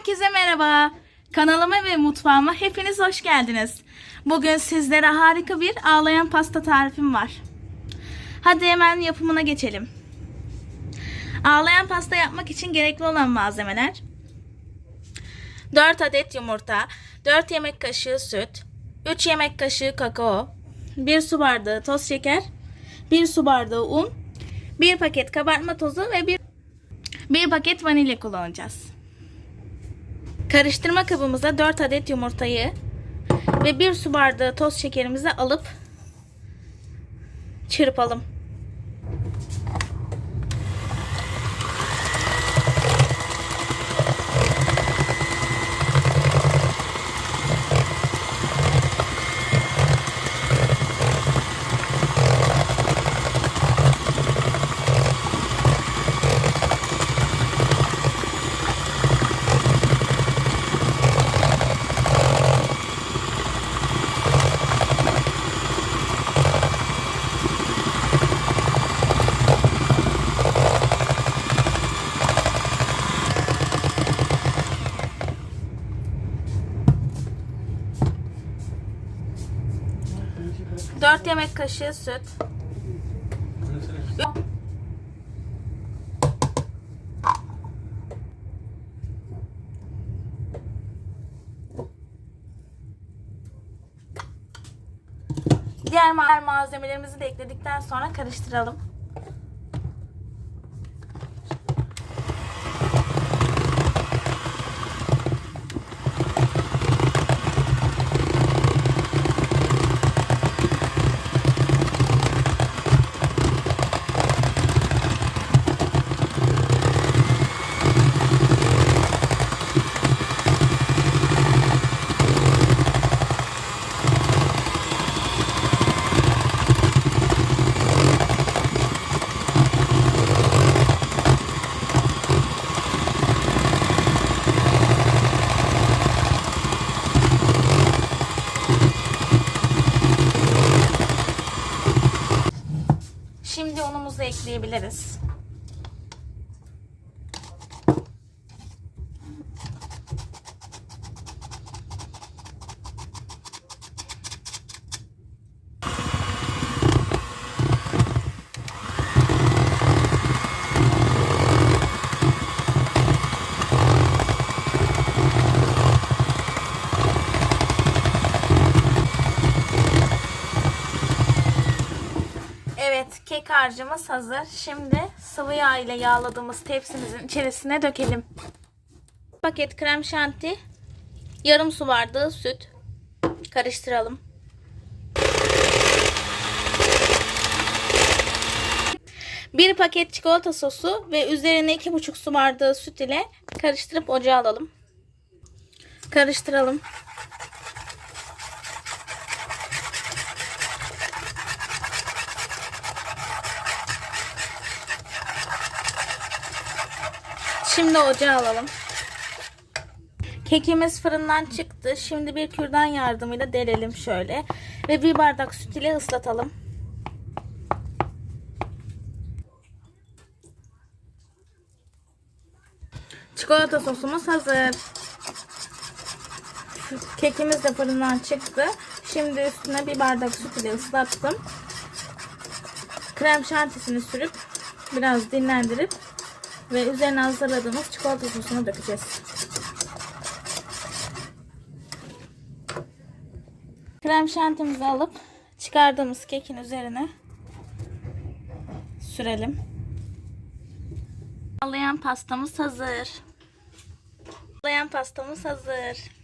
Herkese merhaba. Kanalıma ve mutfağıma hepiniz hoş geldiniz. Bugün sizlere harika bir ağlayan pasta tarifim var. Hadi hemen yapımına geçelim. Ağlayan pasta yapmak için gerekli olan malzemeler 4 adet yumurta, 4 yemek kaşığı süt, 3 yemek kaşığı kakao, 1 su bardağı toz şeker, 1 su bardağı un, 1 paket kabartma tozu ve 1 bir paket vanilya kullanacağız. Karıştırma kabımıza 4 adet yumurtayı ve 1 su bardağı toz şekerimizi alıp çırpalım. Dört yemek kaşığı süt. Diğer ma- malzemelerimizi de ekledikten sonra karıştıralım. Şimdi unumuzu ekleyebiliriz. Kek harcımız hazır. Şimdi sıvı yağ ile yağladığımız tepsimizin içerisine dökelim. Paket krem şanti, yarım su bardağı süt. Karıştıralım. Bir paket çikolata sosu ve üzerine iki buçuk su bardağı süt ile karıştırıp ocağa alalım. Karıştıralım. Şimdi ocağa alalım. Kekimiz fırından çıktı. Şimdi bir kürdan yardımıyla delelim şöyle. Ve bir bardak süt ile ıslatalım. Çikolata sosumuz hazır. Kekimiz de fırından çıktı. Şimdi üstüne bir bardak süt ile ıslattım. Krem şantisini sürüp biraz dinlendirip ve üzerine hazırladığımız çikolata sosunu dökeceğiz. Krem şantimizi alıp çıkardığımız kekin üzerine sürelim. Ağlayan pastamız hazır. Ağlayan pastamız hazır.